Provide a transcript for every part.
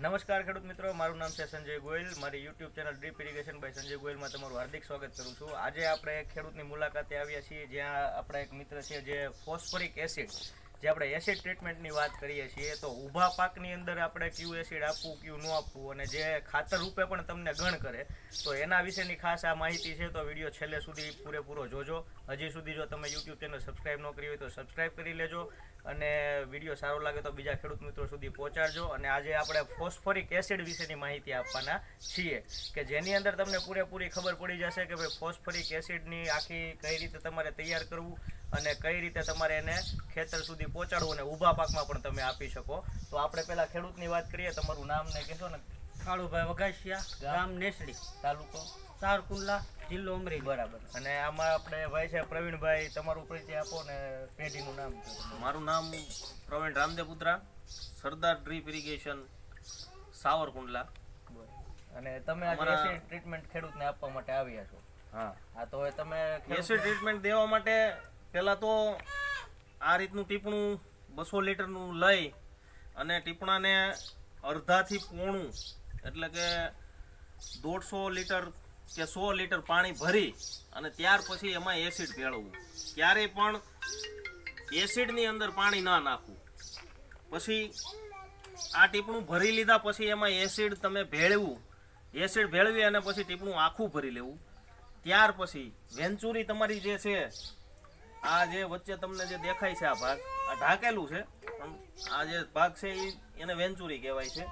નમસ્કાર ખેડૂત મિત્રો, મારું નામ છે સંજય ગોયલ. મારી YouTube channel drip irrigation by Sanjay ગોયલમાં તમારું હાર્દિક સ્વાગત કરું છું. આજે આપણે ખેડૂતની મુલાકાતે આવ્યા છીએ, જ્યાં આપણા એક મિત્ર છે જે ફોસ્ફરિક એસિડ જે આપણે એસિડ ટ્રીટમેન્ટની વાત કરીએ છીએ, તો ઊભા પાકની અંદર આપણે ક્યુ એસિડ આપવું, ક્યુ ન આપવું, અને જે ખાતર રૂપે પણ તમને ગણ કરે, તો એના વિશેની ખાસ આ માહિતી છે, તો વીડિયો છેલ્લે સુધી પૂરેપૂરો જોજો. હજી સુધી જો તમે યુટ્યુબ ચેનલ સબસ્ક્રાઇબ ન કરી હોય તો સબસ્ક્રાઇબ કરી લેજો, અને વીડિયો સારો લાગે તો બીજા ખેડૂત મિત્રો સુધી પહોંચાડજો, અને આજે આપણે ફોસ્ફોરિક એસિડ વિશેની માહિતી આપવાના છીએ, કે જેની અંદર તમને પૂરેપૂરી ખબર પડી જશે કે ભાઈ ફોસ્ફોરિક એસિડની આખી કઈ રીતે તમારે તૈયાર કરવું, અને કઈ રીતે તમારે એને ખેતર સુધી પહોંચાડવું અને ઊભા પાકમાં પણ તમે આપી શકો. તો આપણે પહેલા ખેડૂતની વાત કરીએ તમારું નામ ને કહેશો ને? કાળુભાઈ વઘાસિયા ગામ? નેસડી. તાલુકો? સારકુંડલા જિલ્લો અમરેલી. બરાબર. અને આમાં આપણે ભાઈ છે પ્રવીણભાઈ તમારું પરિચય આપો ને પેઢીનું નામ. મારું નામ પ્રવીણ રામદેવપુત્રા સરદાર ડ્રીપ ઇરિગેશન સાવરકુંડલા. અને તમે આજે એસિડ ટ્રીટમેન્ટ ખેડૂતને આપવા માટે આવ્યા છો. હા. હા તો હવે તમે એસિડ ટ્રીટમેન્ટ દેવા માટે પહેલા તો આ રીતનું ટીપણું બસો લીટરનું લઈ અને ટીપણાને અડધાથી પોણું, એટલે કે દોઢસો લીટર કે સો લીટર પાણી ભરી અને ત્યાર પછી એમાં એસિડ ભેળવવું. ક્યારેય પણ એસિડની અંદર પાણી ના નાખવું. પછી આ ટીપણું ભરી લીધા પછી એમાં એસિડ તમે ભેળવું. એસિડ ભેળવી અને પછી ટીપણું આખું ભરી લેવું. ત્યાર પછી વેન્ચુરી તમારી જે છે આ જે વચ્ચે તમને જે દેખાય છે આ ભાગ, આ ઢાકેલું છે. આ જે ભાગ છે એ એને વેન્ચુરી કહેવાય છે.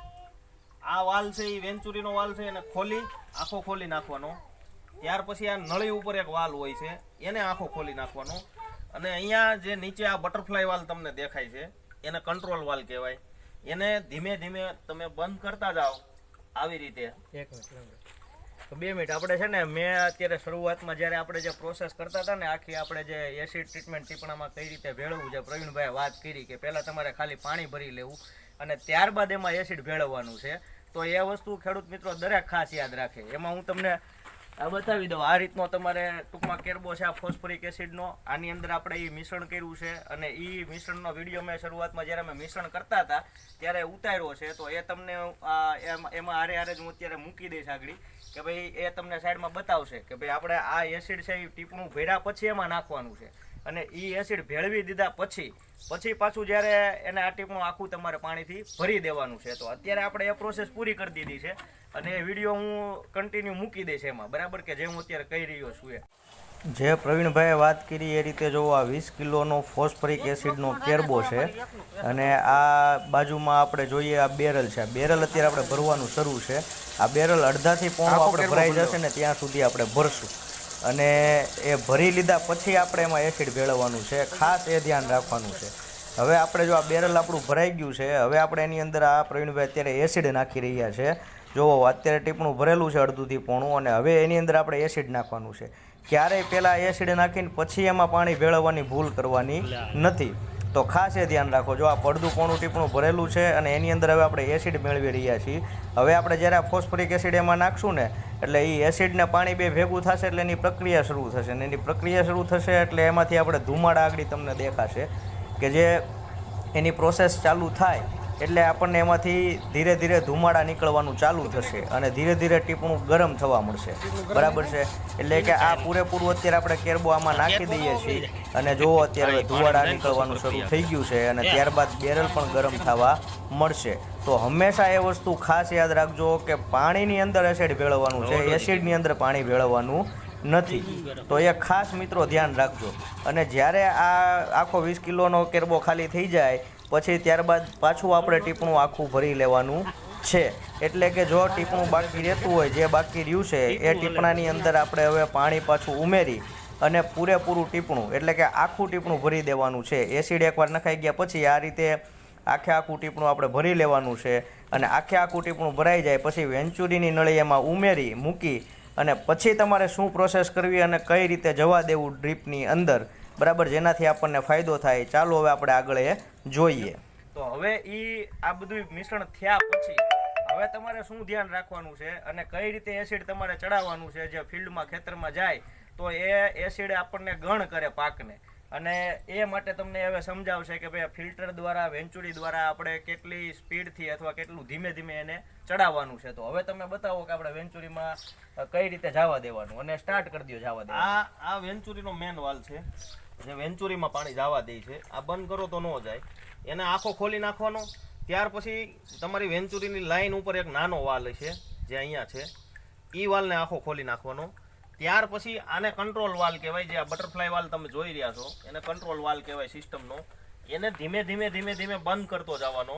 આ વાલ છે એ વેન્ચુરીનો વાલ છે, એને ખોલી, આખો ખોલી નાખવાનો. ત્યાર પછી આ નળી ઉપર એક વાલ હોય છે, એને આખો ખોલી નાખવાનો. અને અહીંયા જે નીચે આ બટરફ્લાય વાલ તમને દેખાય છે, એને કંટ્રોલ વાલ કહેવાય. એને ધીમે ધીમે તમે બંધ કરતા જાઓ, આવી રીતે. તો બે મિનિટ. આપણે છે ને, મેં અત્યારે શરૂઆતમાં જ્યારે આપણે જે પ્રોસેસ કરતા હતા ને, આખી આપણે જે એસિડ ટ્રીટમેન્ટ ટીપણામાં કઈ રીતે ભેળવવું છે, પ્રવીણભાઈએ વાત કરી કે પહેલાં તમારે ખાલી પાણી ભરી લેવું અને ત્યારબાદ એમાં એસિડ ભેળવવાનું છે. તો એ વસ્તુ ખેડૂત મિત્રો દરેક ખાસ યાદ રાખે. એમાં હું તમને આ બતાવી દઉં. આ રીતનો તમારે ટૂંકમાં કેરબો છે, આ ફોસ્ફરિક એસિડનો. આની અંદર આપણે એ મિશ્રણ કર્યું છે અને એ મિશ્રણનો વીડિયો મેં શરૂઆતમાં જ્યારે અમે મિશ્રણ કરતા હતા, ત્યારે ઉતાર્યો છે. તો એ તમને એમાં હારે હારે જ હું અત્યારે મૂકી દઈશ આગળ કે ભાઈ એ તમને સાઈડમાં બતાવશે કે ભાઈ આપણે આ એસિડ છે એ ટીપણું ભેળા પછી એમાં નાખવાનું છે. અને એ એસિડ ભેળવી દીધા પછી પછી પાછું જ્યારે એને આ ટીપણું આખું તમારે પાણીથી ભરી દેવાનું છે. તો અત્યારે આપણે એ પ્રોસેસ પૂરી કરી દીધી છે. અને એ વીડિયો હું કન્ટિન્યુ મૂકી દઈશ એમાં. બરાબર કે જે હું અત્યારે કહી રહ્યો છું એ. જે પ્રવીણભાઈએ વાત કરી એ રીતે જો આ વીસ કિલોનો ફોસ્ફરિક એસિડનો કેરબો છે અને આ બાજુમાં આપણે જોઈએ આ બેરલ છે. આ બેરલ અત્યારે આપણે ભરવાનું શરૂ છે. આ બેરલ અડધાથી પોણો આપણે ભરાઈ જશે ને ત્યાં સુધી આપણે ભરશું. અને એ ભરી લીધા પછી આપણે એમાં એસિડ ભેળવવાનું છે. ખાસ એ ધ્યાન રાખવાનું છે. હવે આપણે જો આ બેરલ આપણું ભરાઈ ગયું છે હવે આપણે એની અંદર આ પ્રવીણભાઈ અત્યારે એસિડ નાખી રહ્યા છે. જો અત્યારે ટીપણું ભરેલું છે અડધુંથી પોણું અને હવે એની અંદર આપણે એસિડ નાખવાનું છે. ક્યારેય પહેલાં એસિડ નાખીને પછી એમાં પાણી ભેળવવાની ભૂલ કરવાની નથી. તો ખાસ એ ધ્યાન રાખો. જો આ પડદું પોણું ટીપણું ભરેલું છે અને એની અંદર હવે આપણે એસિડ મેળવી રહ્યા છીએ. હવે આપણે જ્યારે આ ફોસ્ફરિક એસિડ એમાં નાખશું ને, એટલે એ એસિડને પાણી બે ભેગું થશે એટલે એની પ્રક્રિયા શરૂ થશે. અને એની પ્રક્રિયા શરૂ થશે એટલે એમાંથી આપણે ધુમાડા આગળ તમને દેખાશે કે જે એની પ્રોસેસ ચાલુ થાય એટલે આપણને એમાંથી ધીરે ધીરે ધુમાડા નીકળવાનું ચાલુ થશે અને ધીરે ધીરે ટીપણું ગરમ થવા મળશે. બરાબર છે? એટલે કે આ પૂરેપૂરું અત્યારે આપણે કેરબો આમાં નાખી દઈએ છીએ અને જો અત્યારે ધુવાડા નીકળવાનું શરૂ થઈ ગયું છે અને ત્યારબાદ બેરલ પણ ગરમ થવા મળશે. તો હંમેશા એ વસ્તુ ખાસ યાદ રાખજો કે પાણીની અંદર એસિડ ભેળવવાનું છે. એસિડની અંદર પાણી ભેળવવાનું નથી. તો એ ખાસ મિત્રો ધ્યાન રાખજો. અને જ્યારે આ આખો વીસ કિલોનો કેરબો ખાલી થઈ જાય પછી ત્યારબાદ પાછું આપણે ટીપણું આખું ભરી લેવાનું છે. એટલે કે જો ટીપણું બાકી રહેતું હોય જે બાકી રહ્યું છે એ ટીપણાની અંદર આપણે હવે પાણી પાછું ઉમેરી અને પૂરેપૂરું ટીપણું એટલે કે આખું ટીપણું ભરી દેવાનું છે. એસિડ એકવાર નખાઈ ગયા પછી આ રીતે આખે આખું ટીપણું આપણે ભરી લેવાનું છે અને આખે આખું ટીપણું ભરાઈ જાય પછી વેંચુરીની નળી એમાં ઉમેરી મૂકી અને પછી તમારે શું પ્રોસેસ કરવી અને કઈ રીતે જવા દેવું ડ્રીપની અંદર બરાબર જેનાથી આપણને ફાયદો થાય. ચાલો હવે આપણે આગળ એ જોઈએ. તો હવે એ આ બધું મિશ્રણ થયા પછી હવે તમારે શું ધ્યાન રાખવાનું છે અને કઈ રીતે એસિડ તમારે ચડાવવાનું છે જે ફિલ્ડમાં ખેતરમાં જાય તો એ એસિડ આપણને ગણ કરે પાકને. અને એ માટે તમને હવે સમજાવશે કે ભાઈ ફિલ્ટર દ્વારા વેન્ચુરી દ્વારા આપણે કેટલી સ્પીડથી અથવા કેટલું ધીમે ધીમે એને ચડાવવાનું છે. તો હવે તમે બતાવો કે આપણે વેન્ચુરીમાં કઈ રીતે જવા દેવાનું. અને સ્ટાર્ટ કરી દો જવા દેવાનું. આ આ વેન્ચુરીનો મેન વાલ છે. જે વેન્ચુરીમાં પાણી જવા દે છે, આ બંધ કરો તો ન જાય. એને આખો ખોલી નાખવાનો, ત્યાર પછી તમારી વેન્ચુરીની લાઈન ઉપર એક નાનો વાલ છે જે અહીંયા છે એ વાલને આખો ખોલી નાખવાનો. ત્યાર પછી આને કંટ્રોલ વાલ કહેવાય, જે આ બટરફ્લાય વાલ તમે જોઈ રહ્યા છો, એને કંટ્રોલ વાલ કહેવાય સિસ્ટમનો એને ધીમે ધીમે ધીમે ધીમે બંધ કરતો જવાનો.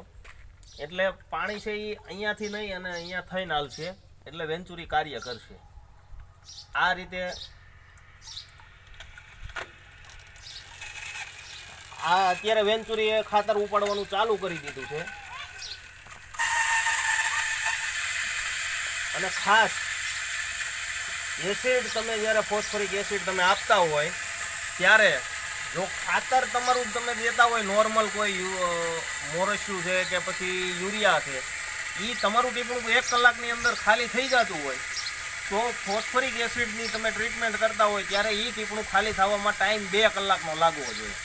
એટલે પાણી છે એ અહીંયાથી નહીં અને અહીંયા થઈને હાલશે, એટલે વેન્ચુરી કાર્ય કરશે. આ રીતે આ અત્યારે વેન્ચુરીએ ખાતર ઉપાડવાનું ચાલુ કરી દીધું છે. અને ખાસ એસિડ તમે જ્યારે ફોસ્ફરિક એસિડ તમે આપતા હોય, ત્યારે જો ખાતર તમારું તમે દેતા હોય, નોર્મલ કોઈ મોરસ્યુ છે કે પછી યુરિયા છે એ તમારું ટીપણું એક કલાકની અંદર ખાલી થઈ જતું હોય, તો ફોસ્ફરિક એસિડની તમે ટ્રીટમેન્ટ કરતા હોય, ત્યારે એ ટીપણું ખાલી થવામાં ટાઈમ બે કલાકનો લાગવો જોઈએ.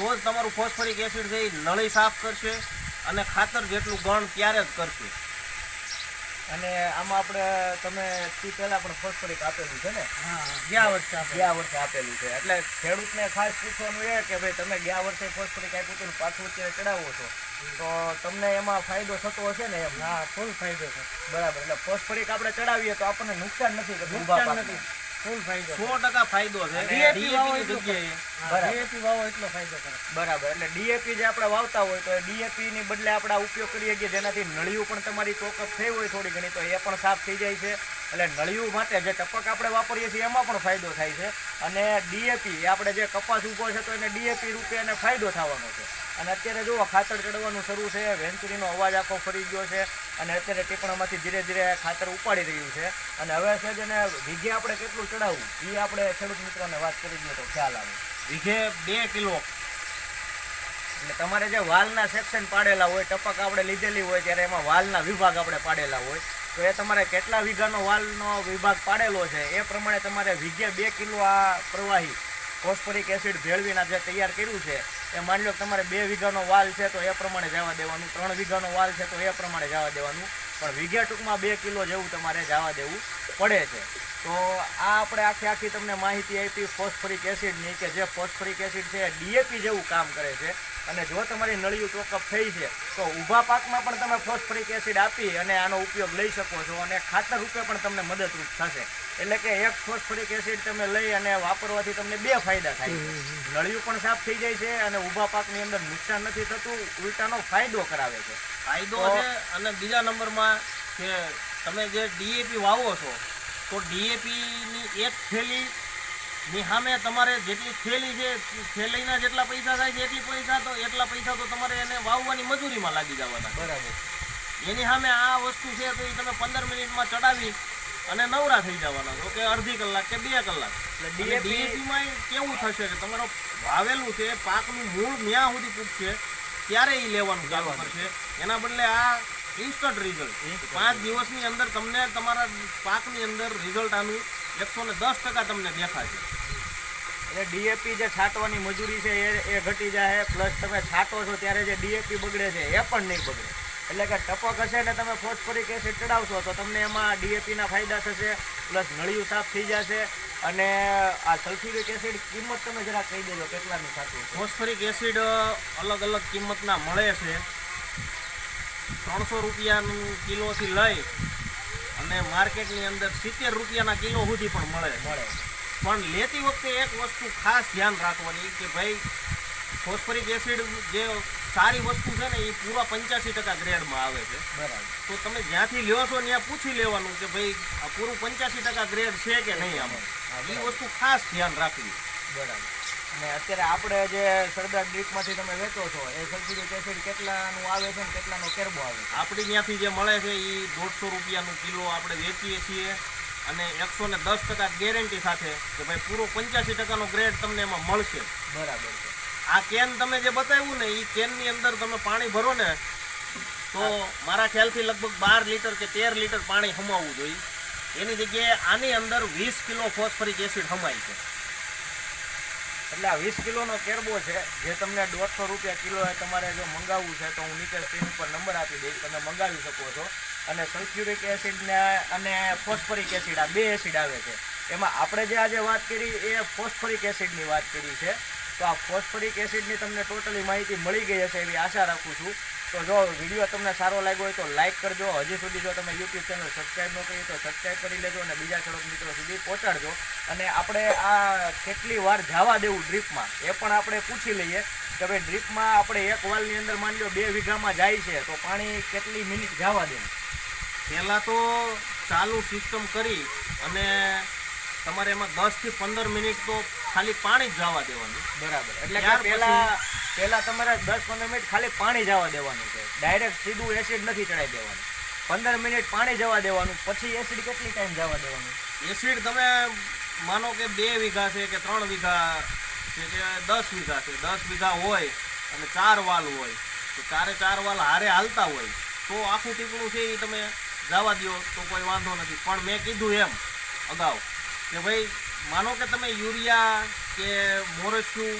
તો જ તમારું ફોસ્ફરિક એસિડ છે એ નળી સાફ કરશે અને ખાતર જેટલું ગણ ત્યારે જ કરશે. અને આમાં આપણે તમે થી પહેલાં પણ ફોસ્ફરિક આપેલું છે ને? ગયા વર્ષે ગયા વર્ષે આપેલું છે. એટલે ખેડૂતને ખાસ પૂછવાનું એ કે ભાઈ તમે ગયા વર્ષે ફોસ્ફરિક આપ્યું હતું પાછું અત્યારે ચડાવો છો. તો તમને એમાં ફાયદો થતો હશે ને એમ? હા ફૂલ ફાયદો છે. બરાબર. એટલે ફોસ્ફરિક આપણે ચડાવીએ તો આપણને નુકસાન નથી કે નુકસાન નથી. ફૂલ ફાયદો સો ટકા ફાયદો છે. અને DAP DAP વાવો ની એટલું જગ્યાએ. બરાબર. ડીએપી વાવો એટલો ફાયદો કરે. બરાબર. એટલે ડીએપી જે આપણે વાવતા હોય તો ડીએપી ની બદલે આપણે ઉપયોગ કરીએ કે જેનાથી નળિયું પણ તમારી ચોકઅપ થઈ હોય થોડી ઘણી તો એ પણ સાફ થઈ જાય છે. એટલે નળિયું માટે જે ટપક આપણે વાપરીએ છીએ એમાં પણ ફાયદો થાય છે. અને ડીએપી આપણે જે કપાસ ઊભો છે તો એને ડીએપી રૂપે એને ફાયદો થવાનો છે. અને અત્યારે જુઓ ખાતર ચડવાનું શરૂ છે વેન્ચુરીનો અવાજ આખો ફરી ગયો છે. અને અત્યારે ટીપણામાંથી ધીરે ધીરે ખાતર ઉપાડી રહ્યું છે. અને હવે છે જેને વીઘે આપણે કેટલું ચડાવવું? એ આપણે ખેડૂત મિત્રોને વાત કરી દઈએ તો ખ્યાલ આવે. વીઘે બે કિલો. એટલે તમારે જે વાલના સેક્શન પાડેલા હોય ટપક આપણે લીધેલી હોય ત્યારે એમાં વાલના વિભાગ આપણે પાડેલા હોય તો એ તમારે કેટલા વીઘાનો વાલનો વિભાગ પાડેલો છે એ પ્રમાણે તમારે વીઘે બે કિલો આ પ્રવાહી ફોસ્ફરિક એસિડ ભેળવીને જે તૈયાર કર્યું છે, એ માની લો તમારે બે વીઘાનો વાલ છે તો એ પ્રમાણે જવા દેવાનું, ત્રણ વીઘાનો વાલ છે તો એ પ્રમાણે જવા દેવાનું. પણ વીઘે ટૂંકમાં બે કિલો જેવું તમારે જવા દેવું પડે છે. તો આ આપણે આખી આખી તમને માહિતી આપી ફોસ્ફરિક એસિડની કે જે ફોસ્ફરિક એસિડ છે ડીએપી જેવું કામ કરે છે. અને જો તમારી નળિયું ચોકઅપ થઈ છે તો ઊભા પાકમાં પણ તમે ફોસ્ફરિક એસિડ આપી અને આનો ઉપયોગ લઈ શકો છો અને ખાતર રૂપે પણ તમને મદદરૂપ થશે. એટલે કે એક ફોસ્ફરિક એસિડ તમે લઈ અને વાપરવાથી તમને બે ફાયદા થાય નળિયું પણ સાફ થઈ જાય છે અને ઊભા પાકની અંદર નુકસાન નથી થતું ઉલટાનો ફાયદો કરાવે છે. ફાયદો છે અને બીજા નંબરમાં કે તમે જે ડીએપી વાવો છો તો ડીએપીની એક થેલી ની સામે તમારે જેટલી થેલી છે થેલીના જેટલા પૈસા થાય છે એટલી પૈસા તો એટલા પૈસા તો તમારે એને વાવવાની મજૂરીમાં લાગી જવાના. બરાબર. એની સામે આ વસ્તુ છે તો એ તમે પંદર મિનિટમાં ચડાવી અને નવરા થઈ જવાના. છો કે અડધી કલાક કે બે કલાક. એટલે એટલે DAP DAP માં એ કેવું થશે કે તમારો વાવેલું છે પાકનું મૂળ ન્યા સુધી પૂછશે ત્યારે એ લેવાનું ચાલુ કરશે. એના બદલે આ ઇન્સ્ટન્ટ રિઝલ્ટ પાંચ દિવસની અંદર તમને તમારા પાકની અંદર રિઝલ્ટ આનું એકસો ને દસ ટકા તમને દેખાશે. એટલે ડીએપી જે છાંટવાની મજૂરી છે એ એ ઘટી જાય પ્લસ તમે છાંટો છો ત્યારે જે ડીએપી બગડે છે એ પણ નહીં બગડે. એટલે કે ટપક હશે ને તમે ફોસ્ફરિક એસિડ ચડાવશો તો તમને એમાં ડીએપીના ફાયદા થશે પ્લસ નળિયું સાફ થઈ જશે અને આ સલ્ફ્યુરિક એસિડ કિંમત તમે જરા કહી દેજો કેટલાનું થતું ફોસ્ફરિક એસિડ અલગ અલગ કિંમતના મળે છે. ત્રણસો રૂપિયાનું કિલોથી લઈ અને માર્કેટની અંદર સિત્તેર રૂપિયાના કિલો સુધી પણ મળે. મળે. પણ લેતી વખતે એક વસ્તુ ખાસ ધ્યાન રાખવાની કે ભાઈ ફોસ્ફરિક એસિડ જે સારી વસ્તુ છે ને એ પૂરા પંચ્યાસી ટકા ગ્રેડમાં આવે છે. બરાબર. તો તમે જ્યાંથી લ્યો છો ત્યાં પૂછી લેવાનું કે ભાઈ આ પૂરું પંચ્યાસી ટકા ગ્રેડ છે કે નહીં આમાં? એ વસ્તુ ખાસ ધ્યાન રાખવી. બરાબર. અને અત્યારે આપણે જે સરદાર ડ્રીપમાંથી તમે વેચો છો એ સલ્ફ્યુરિક એસિડ કેટલાનું આવે છે ને કેટલાનો કેરબો આવે છે? આપણી ત્યાંથી જે મળે છે એ દોઢસો રૂપિયાનું કિલો આપણે વેચીએ છીએ અને એકસો ને દસ ટકા ગેરંટી સાથે કે ભાઈ પૂરો પંચ્યાસી ટકાનો ગ્રેડ તમને એમાં મળશે. બરાબર છે. આ કેન તમે જે બતાવ્યું ને એ કેનની અંદર તમે પાણી ભરો ને તો મારા ખ્યાલથી લગભગ બાર લીટર કે તેર લીટર પાણી હમાવવું જોઈએ. એની જગ્યાએ આની અંદર વીસ કિલો ફોસ્ફરિક એસિડ હમાય છે. એટલે આ વીસ કિલોનો કેરબો છે, જે તમને દોઢસો રૂપિયા કિલો તમારે જો મંગાવવું છે, તો હું નીચે સ્ક્રીન ઉપર નંબર આપી દઈશ, તમે મંગાવી શકો છો. અને સલ્ફ્યુરિક એસિડને અને ફોસ્ફરિક એસિડ આ બે એસિડ આવે છે. એમાં આપણે જે આજે વાત કરી, એ ફોસ્ફરિક એસિડની વાત કરી છે. તો આ ફોસ્ફરિક એસિડની તમને ટોટલી માહિતી મળી ગઈ હશે એવી આશા રાખું છું. તો જો વીડિયો તમને સારો લાગ્યો હોય તો લાઇક કરજો. હજી સુધી જો તમે યુટ્યુબ ચેનલ સબસ્ક્રાઈબ ન કરી તો સબસ્ક્રાઈબ કરી લેજો અને બીજા ખેડૂત મિત્રો સુધી પહોંચાડજો. અને આપણે આ કેટલી વાર જવા દેવું ડ્રીપમાં, એ પણ આપણે પૂછી લઈએ કે ભાઈ ડ્રીપમાં આપણે એક વાલની અંદર માની લો બે વીઘામાં જાય છે, તો પાણી કેટલી મિનિટ જવા દેવું? પહેલાં તો ચાલુ સિસ્ટમ કરી અને તમારે એમાં દસથી પંદર મિનિટ તો ખાલી પાણી જ જવા દેવાનું. બરાબર. એટલે કે પહેલા તમારે દસ પંદર મિનિટ ખાલી પાણી જવા દેવાનું છે. ડાયરેક્ટ સીધું એસિડ નથી ચડાવી દેવાનું. પંદર મિનિટ પાણી જવા દેવાનું પછી એસિડ કેટલી ટાઈમ જવા દેવાનું? એસિડ તમે માનો કે બે વીઘા છે કે ત્રણ વીઘા છે કે દસ વીઘા છે. દસ વીઘા હોય અને ચાર વાલ હોય તો ચારે ચાર વાલ હારે હાલતા હોય તો આખું ટીપણું છે એ તમે જવા દો તો કોઈ વાંધો નથી. પણ મેં કીધું એમ અગાઉ કે ભાઈ માનો કે તમે યુરિયા કે મોરસું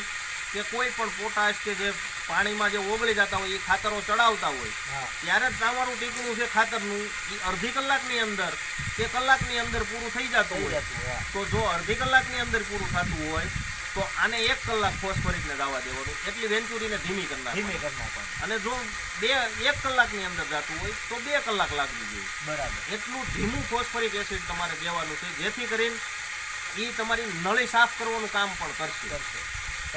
કે કોઈ પણ પોટાશ કે જે પાણીમાં જે ઓગળી જતા હોય એ ખાતરો ચડાવતા હોય ત્યારે તમારું ટીપણું છે ખાતરનું. એ અડધી કલાકની અંદર કે કલાકની અંદર પૂરું થઈ જતું હોય. તો જો અડધી કલાકની અંદર પૂરું થતું હોય તો આને એક કલાક ફોસ્ફરિકને દાવા દેવાનું. એટલી વેન્ચુરીને ધીમી કરી નાખવાની. ધીમી કરી નાખવાનું. અને જો બે એક કલાકની અંદર જતું હોય તો બે કલાક લાગવી જોઈએ બરાબર. એટલું ધીમું ફોસ્ફરિક એસિડ તમારે દેવાનું છે જેથી કરીને એ તમારી નળી સાફ કરવાનું કામ પણ કરશે.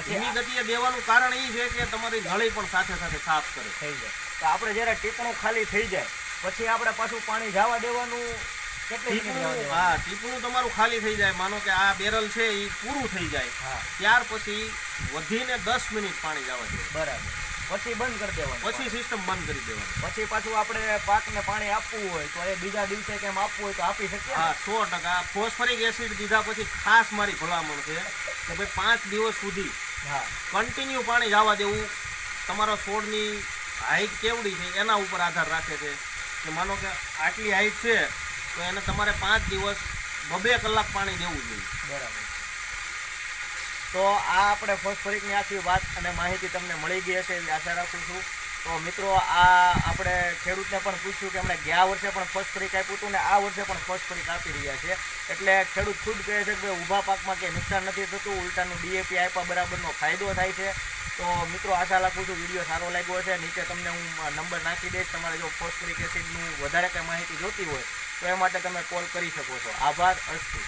ધીમી ગતિએ દેવાનું કારણ એ છે કે તમારી નળી પણ સાથે સાથે સાફ કરે. થઈ જાય. તો આપણે જ્યારે ટીપણું ખાલી થઈ જાય પછી આપણે પાછું પાણી જવા દેવાનું હા ટીપણું તમારું ખાલી થઈ જાય. માનો કે આ બેરલ છે એ પૂરું થઈ જાય. ત્યાર પછી વધીને દસ મિનિટ પાણી જવા દેવું બરાબર. પછી બંધ કરી દેવાનું. પછી સિસ્ટમ બંધ કરી દેવાનું. પછી પાછું આપણે પાકને પાણી આપવું હોય તો એ બીજા દિવસે કેમ આપવું હોય તો આપી શકીએ હા સો ટકા. ફોસ્ફરિક એસિડ દીધા પછી ખાસ મારી ભલામણ છે કે ભાઈ પાંચ દિવસ સુધી હા. કન્ટિન્યુ પાણી જવા દેવું. તમારા છોડની હાઈટ કેવડી છે એના ઉપર આધાર રાખે છે. કે માનો કે આટલી હાઈટ છે તો એને તમારે પાંચ દિવસ બબે કલાક પાણી દેવું જોઈએ. બરાબર. તો આ આપણે ફોસ્ફરિકની આખી વાત અને માહિતી તમને મળી ગઈ હશે એવી આશા રાખું છું. તો મિત્રો, આ આપણે ખેડૂતને પણ પૂછ્યું કે એમણે ગયા વર્ષે પણ ફોસ્ફરિક આપ્યું હતું ને આ વર્ષે પણ ફોસ્ફરિક આપી રહ્યા છે. એટલે ખેડૂત ખુદ કહે છે કે ઊભા પાકમાં કંઈ નુકસાન નથી થતું, ઉલટાનું ડીએપી આપ્યા બરાબરનો ફાયદો થાય છે. તો મિત્રો, આશા રાખું છું વીડિયો સારો લાગ્યો છે નીચે તમને હું નંબર નાખી દઈશ. તમારે જો ફોસ્ફરિક એસિડનું વધારે કંઈ માહિતી જોતી હોય, તો એ માટે તમે કોલ કરી શકો છો. આભાર, અસ્તુ.